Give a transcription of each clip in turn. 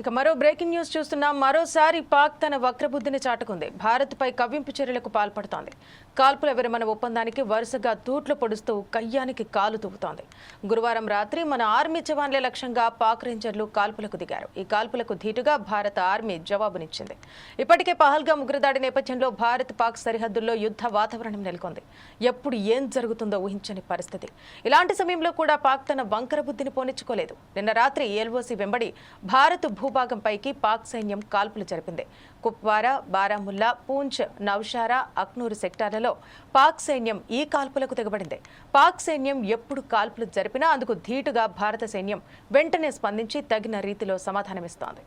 ఇక మరో breaking news చూస్తున్నాం. మరోసారి పాక్ తన వక్రబుద్ధిని చాటుకుంది. భారత్పై కవ్వింపు చర్యలకు పాల్పడుతోంది. కాల్పుల విరమణ ఒప్పందానికి వరుసగా తూట్లు పొడుస్తూ కయ్యానికి కాలు తూపుతోంది గురువారం రాత్రి మన ఆర్మీ జవాన్లే లక్ష్యంగా పాక్ రేంజర్లు కాల్పులకు దిగారు. ఈ కాల్పులకు ధీటుగా భారత ఆర్మీ జవాబునిచ్చింది. ఇప్పటికే పహల్గా ఉగ్రదాడి నేపథ్యంలో భారత్ పాక్ సరిహద్దుల్లో యుద్ధ వాతావరణం నెలకొంది. ఎప్పుడు ఏం జరుగుతుందో ఊహించని పరిస్థితి. ఇలాంటి సమయంలో కూడా పాక్ తన వంకర బుద్ధిని పోనిచ్చుకోలేదు. నిన్న రాత్రి ఎల్ఓసి వెంబడి భారత్ భూ భూభాగంపైకి పాక్ సైన్యం కాల్పులు జరిపింది. కుప్వారా బారాముల్లా పూంచ్ నౌషారా అక్నూరు సెక్టార్లలో పాక్ సైన్యం ఈ కాల్పులకు తెగబడింది. పాక్ సైన్యం ఎప్పుడు కాల్పులు జరిపినా అందుకు ధీటుగా భారత సైన్యం వెంటనే స్పందించి తగిన రీతిలో సమాధానమిస్తోంది.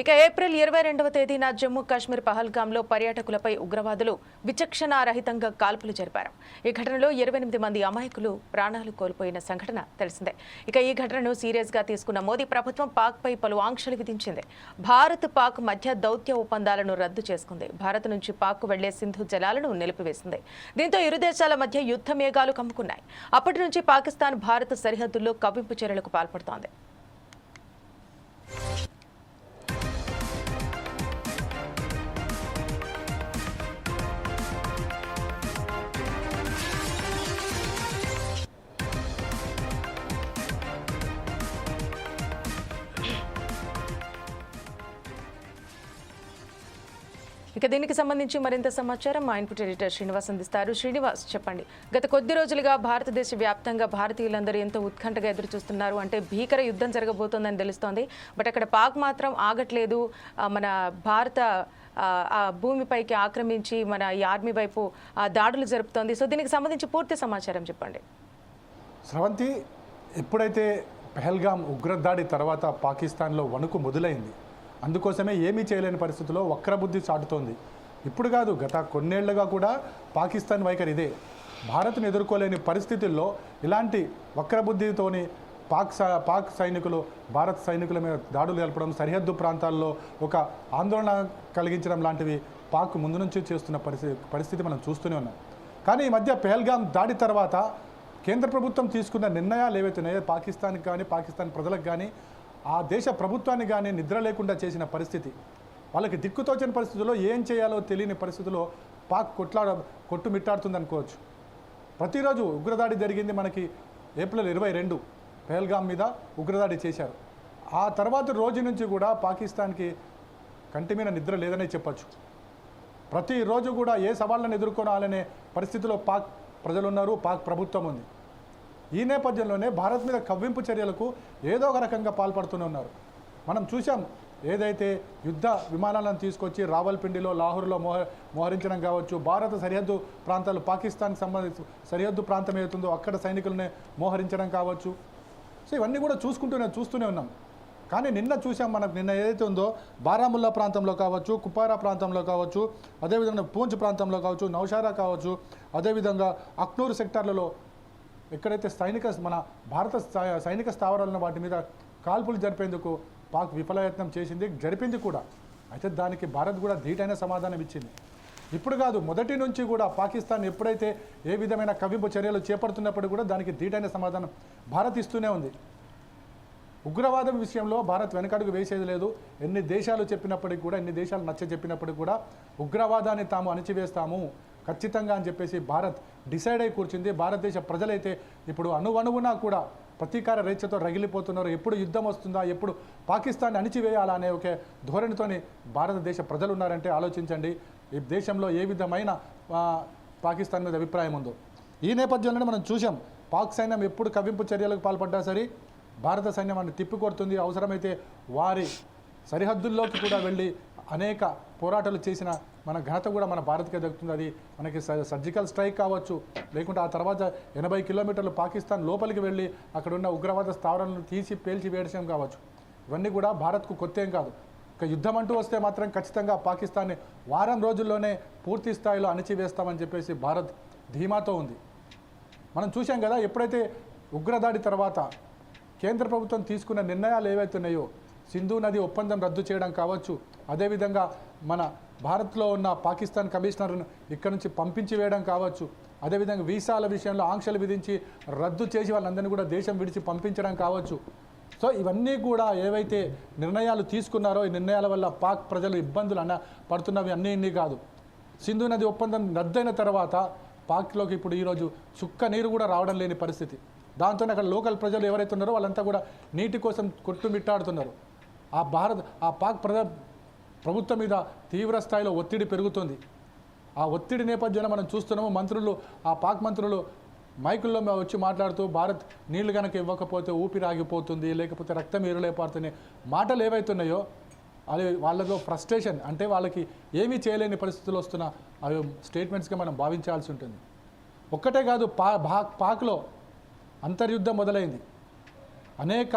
ఇక ఏప్రిల్ ఇరవై రెండవ తేదీన జమ్మూ కాశ్మీర్ పహల్గామ్లో పర్యాటకులపై ఉగ్రవాదులు విచక్షణారహితంగా కాల్పులు జరిపారు. ఈ ఘటనలో ఇరవై ఎనిమిది మంది అమాయకులు ప్రాణాలు కోల్పోయిన సంఘటన తెలిసిందే. ఇక ఈ ఘటనను సీరియస్గా తీసుకున్న మోదీ ప్రభుత్వం పాక్ పై పలు ఆంక్షలు విధించింది. భారత్ పాక్ మధ్య దౌత్య ఒప్పందాలను రద్దు చేసుకుంది. భారత్ నుంచి పాక్ వెళ్ళే సింధు జలాలను నిలిపివేసింది. దీంతో ఇరు దేశాల మధ్య యుద్ధ మేఘాలు కమ్ముకున్నాయి. అప్పటి నుంచి పాకిస్తాన్ భారత్ సరిహద్దుల్లో కవ్వింపు చర్యలకు పాల్పడుతోంది. ఇక దీనికి సంబంధించి మరింత సమాచారం మా ఇన్పుట్ ఎడిటర్ శ్రీనివాస్ అందిస్తారు. శ్రీనివాస్ చెప్పండి. గత కొద్ది రోజులుగా భారతదేశ వ్యాప్తంగా భారతీయులందరూ ఎంతో ఉత్కంఠగా ఎదురు చూస్తున్నారు అంటే భీకర యుద్ధం జరగబోతోందని తెలుస్తోంది. బట్ అక్కడ పాక్ మాత్రం ఆగట్లేదు. మన భారత ఆ, భూమిపైకి ఆక్రమించి మన ఈ ఆర్మీ వైపు ఆ, దాడులు జరుపుతోంది. సో దీనికి సంబంధించి పూర్తి సమాచారం చెప్పండి. స్రవంతి ఎప్పుడైతే పెహల్గాం ఉగ్రదాడి తర్వాత పాకిస్తాన్లో వణుకు మొదలైంది అందుకోసమే ఏమీ చేయలేని పరిస్థితిలో వక్రబుద్ధి చాటుతోంది. ఇప్పుడు కాదు గత కొన్నేళ్ళుగా కూడా పాకిస్తాన్ వైఖరి ఇదే. భారత్ను ఎదుర్కోలేని పరిస్థితుల్లో ఇలాంటి వక్రబుద్ధితోని పాక్ పాక్ సైనికులు భారత్ సైనికుల మీద దాడులు జరపడం సరిహద్దు ప్రాంతాల్లో ఒక ఆందోళన కలిగించడం లాంటివి పాక్ ముందు నుంచి చేస్తున్న పరిస్థితి పరిస్థితి మనం చూస్తూనే ఉన్నాం. కానీ ఈ మధ్య పెహల్గాం దాడి తర్వాత కేంద్ర ప్రభుత్వం తీసుకున్న నిర్ణయాలు ఏవైతున్నాయో పాకిస్తాన్కి కానీ పాకిస్తాన్ ప్రజలకు కానీ ఆ దేశ ప్రభుత్వాన్ని కానీ నిద్ర లేకుండా చేసిన పరిస్థితి వాళ్ళకి దిక్కుతోచని పరిస్థితుల్లో ఏం చేయాలో తెలియని పరిస్థితుల్లో పాక్ కొట్లాడ కొట్టుమిట్టాడుతుంది అనుకోవచ్చు ప్రతిరోజు ఉగ్రదాడి జరిగింది మనకి ఏప్రిల్ ఇరవై రెండు పెహల్గామ్ మీద ఉగ్రదాడి చేశారు. ఆ తర్వాత రోజు నుంచి కూడా పాకిస్తాన్కి కంటి మీద నిద్ర లేదనే చెప్పచ్చు. ప్రతిరోజు కూడా ఏ సవాళ్ళను ఎదుర్కొనాలనే పరిస్థితిలో పాక్ ప్రజలు ఉన్నారు పాక్ ప్రభుత్వం ఉంది. ఈ నేపథ్యంలోనే భారత్ మీద కవ్వింపు చర్యలకు ఏదో ఒక రకంగా పాల్పడుతూనే ఉన్నారు. మనం చూసాం ఏదైతే యుద్ధ విమానాలను తీసుకొచ్చి రావల్పిండిలో లాహోర్లో మోహ మోహరించడం కావచ్చు భారత సరిహద్దు ప్రాంతాలు పాకిస్తాన్కి సంబంధించి సరిహద్దు ప్రాంతం ఏదైతుందో అక్కడ సైనికులనే మోహరించడం కావచ్చు. సో ఇవన్నీ కూడా చూసుకుంటూనే చూస్తూనే ఉన్నాం. కానీ నిన్న చూసాం మనకు నిన్న ఏదైతే ఉందో బారాముల్లా ప్రాంతంలో కావచ్చు కుపారా ప్రాంతంలో కావచ్చు అదేవిధంగా పూంచ్ ప్రాంతంలో కావచ్చు నౌషారా కావచ్చు అదేవిధంగా అక్నూరు సెక్టార్లలో ఎక్కడైతే సైనిక మన భారత సైనిక స్థావరాలను వాటి మీద కాల్పులు జరిపేందుకు పాక్ విఫలయత్నం చేసింది జరిపింది కూడా. అయితే దానికి భారత్ కూడా ధీటైన సమాధానం ఇచ్చింది. ఇప్పుడు కాదు మొదటి నుంచి కూడా పాకిస్తాన్ ఎప్పుడైతే ఏ విధమైన కవింపు చర్యలు చేపడుతున్నప్పుడు కూడా దానికి ధీటైన సమాధానం భారత్ ఇస్తూనే ఉంది. ఉగ్రవాదం విషయంలో భారత్ వెనకడుగు వేసేది లేదు. ఎన్ని దేశాలు చెప్పినప్పటికీ కూడా ఎన్ని దేశాలు నచ్చ చెప్పినప్పటికీ కూడా ఉగ్రవాదాన్ని తాము అణిచివేస్తాము. ఖచ్చితంగా అని చెప్పేసి భారత్ డిసైడ్ అయి కూర్చుంది. భారతదేశ ప్రజలైతే ఇప్పుడు అణువణువునా కూడా ప్రతీకార రేచ్ఛతో రగిలిపోతున్నారు. ఎప్పుడు యుద్ధం వస్తుందా ఎప్పుడు పాకిస్తాన్ అణిచివేయాలా అనే ఒక ధోరణితోని భారతదేశ ప్రజలు ఉన్నారంటే ఆలోచించండి. ఈ దేశంలో ఏ విధమైన పాకిస్తాన్ మీద అభిప్రాయం ఉందో. ఈ నేపథ్యంలోనే మనం చూసాం పాక్ సైన్యం ఎప్పుడు కవింపు చర్యలకు పాల్పడ్డా సరే భారత సైన్యం అని తిప్పికొడుతుంది. అవసరమైతే వారి సరిహద్దుల్లోకి కూడా వెళ్ళి అనేక పోరాటాలు చేసిన మన ఘనత కూడా మన భారత్కే దక్కుతుంది. అది మనకి స- సర్జికల్ స్ట్రైక్ కావచ్చు లేకుంటే ఆ తర్వాత ఎనభై కిలోమీటర్లు పాకిస్తాన్ లోపలికి వెళ్ళి అక్కడ ఉన్న ఉగ్రవాద స్థావరాలను తీసి పేల్చి వేయడం కావచ్చు. ఇవన్నీ కూడా భారత్కు కొత్త ఏం కాదు. ఇక యుద్ధం అంటూ వస్తే మాత్రం ఖచ్చితంగా పాకిస్తాన్ని వారం రోజుల్లోనే పూర్తి స్థాయిలో అణిచివేస్తామని చెప్పేసి భారత్ ధీమాతో ఉంది. మనం చూసాం కదా ఎప్పుడైతే ఉగ్రదాడి తర్వాత కేంద్ర ప్రభుత్వం తీసుకున్న నిర్ణయాలు ఏవైతే ఉన్నాయో సింధు నది ఒప్పందం రద్దు చేయడం కావచ్చు అదేవిధంగా మన భారత్లో ఉన్న పాకిస్తాన్ కమిషనర్ను ఇక్కడ నుంచి పంపించి వేయడం కావచ్చు అదేవిధంగా వీసాల విషయంలో ఆంక్షలు విధించి రద్దు చేసి వాళ్ళందరినీ కూడా దేశం విడిచి పంపించడం కావచ్చు. సో ఇవన్నీ కూడా ఏవైతే నిర్ణయాలు తీసుకున్నారో ఈ నిర్ణయాల వల్ల పాక్ ప్రజలు ఇబ్బందులు అన్న పడుతున్నవి అన్నీ ఇన్ని కాదు. సింధు నది ఒప్పందం రద్దయిన తర్వాత పాక్లోకి ఇప్పుడు ఈరోజు చుక్క నీరు కూడా రావడం లేని పరిస్థితి. దాంతో అక్కడ లోకల్ ప్రజలు ఎవరైతే ఉన్నారో వాళ్ళంతా కూడా నీటి కోసం కొట్టుమిట్టాడుతున్నారు. ఆ భారత్ ఆ పాక్ ప్రజ ప్రభుత్వం మీద తీవ్ర స్థాయిలో ఒత్తిడి పెరుగుతుంది. ఆ ఒత్తిడి నేపథ్యంలో మనం చూస్తున్నాము మంత్రులు ఆ పాక్ మంత్రులు మైకుల్లో వచ్చి మాట్లాడుతూ భారత్ నీళ్ళు కనుక ఇవ్వకపోతే ఊపిరి ఆగిపోతుంది లేకపోతే రక్తం ఎరులైపోతుంది మాటలు ఏవైతున్నాయో అది వాళ్ళతో ఫ్రస్ట్రేషన్ అంటే వాళ్ళకి ఏమీ చేయలేని పరిస్థితులు వస్తున్న అవి స్టేట్మెంట్స్గా మనం భావించాల్సి ఉంటుంది. ఒక్కటే కాదు పా పాక్ పాక్లో అంతర్యుద్ధం మొదలైంది. అనేక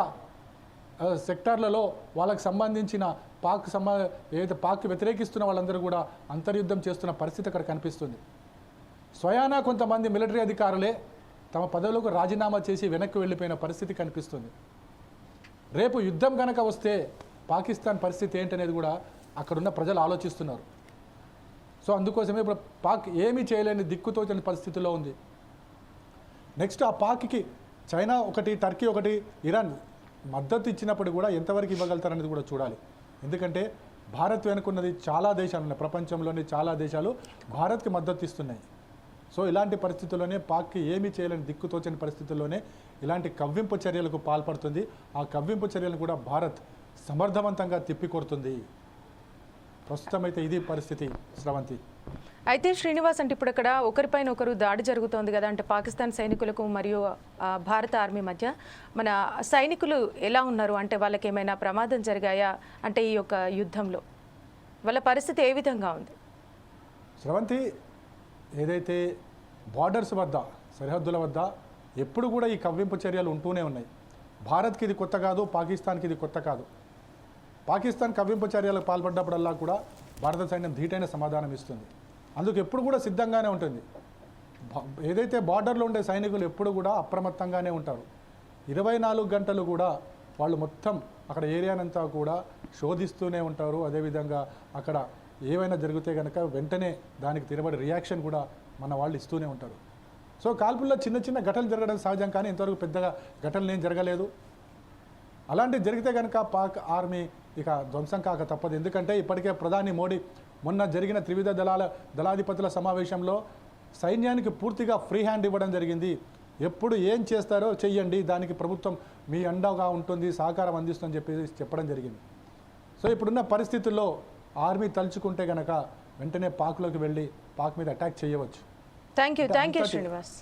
సెక్టార్లలో వాళ్ళకు సంబంధించిన పాక్ సంబంధ ఏదైతే పాక్ వ్యతిరేకిస్తున్న వాళ్ళందరూ కూడా అంతర్యుద్ధం చేస్తున్న పరిస్థితి అక్కడ కనిపిస్తుంది. స్వయానా కొంతమంది మిలిటరీ అధికారులే తమ పదవులకు రాజీనామా చేసి వెనక్కి వెళ్ళిపోయిన పరిస్థితి కనిపిస్తుంది. రేపు యుద్ధం కనుక వస్తే పాకిస్తాన్ పరిస్థితి ఏంటనేది కూడా అక్కడున్న ప్రజలు ఆలోచిస్తున్నారు. సో అందుకోసమే ఇప్పుడు పాక్ ఏమీ చేయలేని దిక్కుతోచని పరిస్థితిలో ఉంది. నెక్స్ట్ ఆ పాక్కి చైనా ఒకటి టర్కీ ఒకటి ఇరాన్ మద్దతు ఇచ్చినప్పుడు కూడా ఎంతవరకు ఇవ్వగలుగుతారనేది కూడా చూడాలి. ఎందుకంటే భారత్ వెనుకున్నది చాలా దేశాలు ఉన్నాయి. ప్రపంచంలోని చాలా దేశాలు భారత్కి మద్దతు ఇస్తున్నాయి. సో ఇలాంటి పరిస్థితుల్లోనే పాక్కి ఏమీ చేయలేని దిక్కుతోచని పరిస్థితుల్లోనే ఇలాంటి కవ్వింపు చర్యలకు పాల్పడుతుంది. ఆ కవ్వింపు చర్యలను కూడా భారత్ సమర్థవంతంగా తిప్పికొడుతుంది. ప్రస్తుతం అయితే ఇది పరిస్థితి. స్రవంతి అయితే శ్రీనివాస్ అంటే ఇప్పుడు అక్కడ ఒకరిపైన ఒకరు దాడి జరుగుతోంది కదా అంటే పాకిస్తాన్ సైనికులకు మరియు భారత ఆర్మీ మధ్య. మన సైనికులు ఎలా ఉన్నారు? అంటే వాళ్ళకి ఏమైనా ప్రమాదం జరిగాయా? అంటే ఈ యొక్క యుద్ధంలో వాళ్ళ పరిస్థితి ఏ విధంగా ఉంది? శ్రవంతి ఏదైతే బార్డర్స్ వద్ద సరిహద్దుల వద్ద ఎప్పుడు కూడా ఈ కవ్వింపు చర్యలు ఉంటూనే ఉన్నాయి. భారత్కి ఇది కొత్త కాదు పాకిస్తాన్కి ఇది కొత్త కాదు. పాకిస్తాన్ కవ్వింపు చర్యలకు పాల్పడ్డప్పుడల్లా కూడా భారత సైన్యం ధీటైన సమాధానం ఇస్తుంది. అందుకు ఎప్పుడు కూడా సిద్ధంగానే ఉంటుంది. ఏదైతే బార్డర్లో ఉండే సైనికులు ఎప్పుడు కూడా అప్రమత్తంగానే ఉంటారు. ఇరవై నాలుగు గంటలు కూడా వాళ్ళు మొత్తం అక్కడ ఏరియానంతా కూడా శోధిస్తూనే ఉంటారు. అదేవిధంగా అక్కడ ఏవైనా జరిగితే కనుక వెంటనే దానికి తిరబడి రియాక్షన్ కూడా మన వాళ్ళు ఇస్తూనే ఉంటారు. సో కాల్పుల్లో చిన్న చిన్న ఘటనలు జరగడం సహజం కానీ ఇంతవరకు పెద్దగా ఘటనలు ఏం జరగలేదు. అలాంటివి జరిగితే కనుక పాక్ ఆర్మీ ఇక ధ్వంసం కాక తప్పదు. ఎందుకంటే ఇప్పటికే ప్రధాని మోడీ మొన్న జరిగిన త్రివిధ దళాల దళాధిపతుల సమావేశంలో సైన్యానికి పూర్తిగా ఫ్రీ హ్యాండ్ ఇవ్వడం జరిగింది. ఎప్పుడు ఏం చేస్తారో చెయ్యండి. దానికి ప్రభుత్వం మీ అండగా ఉంటుంది సహకారం అందిస్తుందని చెప్పి చెప్పడం జరిగింది. సో ఇప్పుడున్న పరిస్థితుల్లో ఆర్మీ తలుచుకుంటే గనక వెంటనే పాక్లోకి వెళ్ళి పాక్ మీద అటాక్ చేయవచ్చు. Thank you thank you Srinivas